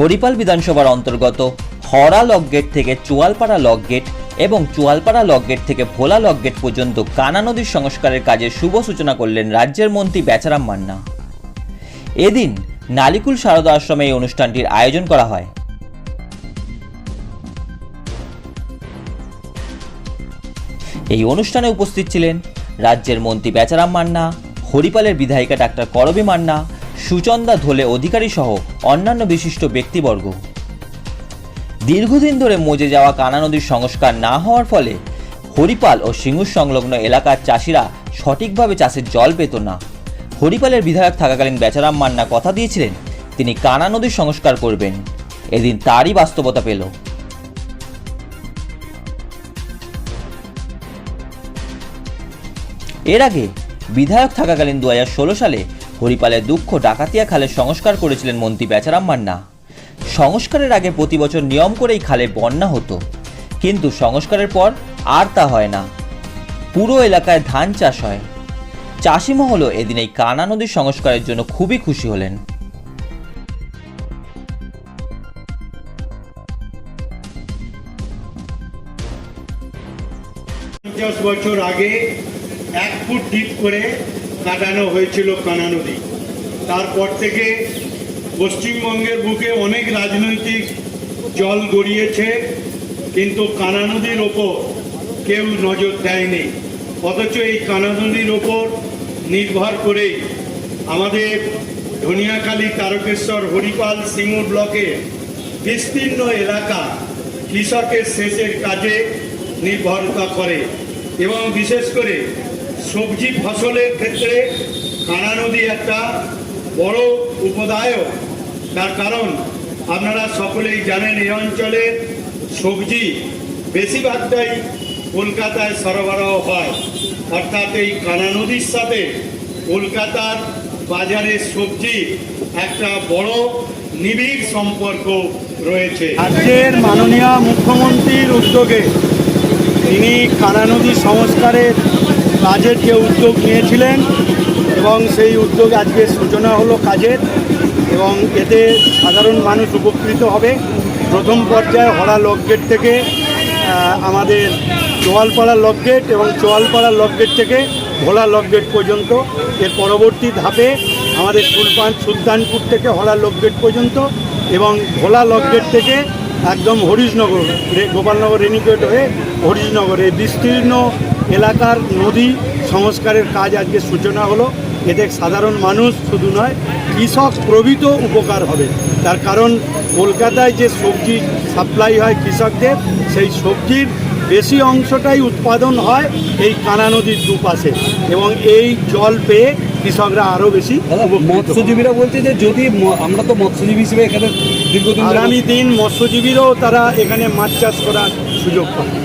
হরিপাল বিধানসভার অন্তর্গত হরা লক গেট থেকে চুয়ালপাড়া লক গেট এবং চুয়ালপাড়া লক গেট থেকে ভোলা লক গেট পর্যন্ত কানা নদীর সংস্কারের কাজের শুভ সূচনা করলেন রাজ্যের মন্ত্রী বেচারাম মান্না। এদিন নালিকুল শারদা আশ্রমে এই অনুষ্ঠানটির আয়োজন করা হয়। এই অনুষ্ঠানে উপস্থিত ছিলেন রাজ্যের মন্ত্রী বেচারাম মান্না, হরিপালের বিধায়িকা ডাক্তার করবী মান্না সুচন্দা ধোলে অধিকারী সহ অন্যান্য বিশিষ্ট ব্যক্তিবর্গ। দীর্ঘদিন ধরে মজে যাওয়া কানা নদীর সংস্কার না হওয়ার ফলে হরিপাল ও সিঙ্গুর সংলগ্ন এলাকার চাষিরা সঠিকভাবে চাষের জল পেত না। হরিপালের বিধায়ক থাকাকালীন বেচারাম মান্না কথা দিয়েছিলেন, তিনি কানা নদীর সংস্কার করবেন। এদিন তারই বাস্তবতা পেল। এর আগে বিধায়ক থাকাকালীন দু হাজার ষোলো সালে হরিপালের দুঃখ ডাকাতিয়া খালের সংস্কার করেছিলেন মন্ত্রী বেচারাম মান্না। সংস্কারের আগে প্রতি বছর নিয়ম করেই খালে বন্যা হতো। কিন্তু সংস্কারের পর আর তা হয় না। পুরো এলাকায় ধান চাষ হয়। চাষি মহলও এদিন এই কানা নদীর সংস্কারের জন্য খুবই খুশি হলেন। পঞ্চাশ বছর আগে এক ফুট ডিপ করে কাটানো হয়েছিল কানা নদী তারপর থেকে পশ্চিমবঙ্গের বুকে অনেক রাজনৈতিক জল গড়িয়েছে, কিন্তু কানা নদীর ওপর কেউ নজর দেয়নি। অথচ এই কানা নদীর ওপর নির্ভর করেই আমাদের ধনিয়াখালী, তারকেশ্বর, হরিপাল, সিঙ্গুর ব্লকের বিস্তীর্ণ এলাকা কৃষকের সেচের কাজে নির্ভরতা করে এবং বিশেষ করে সবজি ফসলের ক্ষেত্রে কানা নদী একটা বড় উপদায়ক। তার কারণ, আপনারা সকলেই জানেন এই অঞ্চলের সবজি বেশিরভাগটাই কলকাতায় সরবরাহ হয়। অর্থাৎ এই কানা নদীর সাথে কলকাতার বাজারের সবজি একটা বড় নিবিড় সম্পর্ক রয়েছে। রাজ্যের মাননীয় মুখ্যমন্ত্রীর উদ্যোগে তিনি কানা নদী সংস্কারের কাজের যে উদ্যোগ নিয়েছিলেন এবং সেই উদ্যোগ আজকে সূচনা হলো কাজের এবং এতে সাধারণ মানুষ উপকৃত হবে। প্রথম পর্যায়ে হরা লকগেট থেকে আমাদের চোয়ালপাড়া লকগেট এবং চোয়ালপাড়া লকগেট থেকে ভোলা লকগেট পর্যন্ত। এর পরবর্তী ধাপে আমাদের সুলপান সুলতানপুর থেকে হরা লকগেট পর্যন্ত এবং ভোলা লকগেট থেকে একদম হরিশনগর গোপালনগর রেনিকেট হয়ে হরিশনগর। এই বিস্তীর্ণ এলাকার নদী সংস্কারের কাজ আজকে সূচনা হলো। এতে সাধারণ মানুষ শুধু নয়, কৃষক প্রভৃত উপকার হবে। তার কারণ, কলকাতায় যে সবজি সাপ্লাই হয় কৃষকদের, সেই সবজির বেশি অংশটাই উৎপাদন হয় এই কানা নদীর দুপাশে। এবং এই জল পেয়ে কৃষকরা আরও বেশি। মৎস্যজীবীরা বলছে যে যদি আমরা তো মৎস্যজীবী হিসেবে এখানে দীর্ঘদিন আগামী দিন মৎস্যজীবীরাও তারা এখানে মাছ চাষ করার সুযোগ পাবে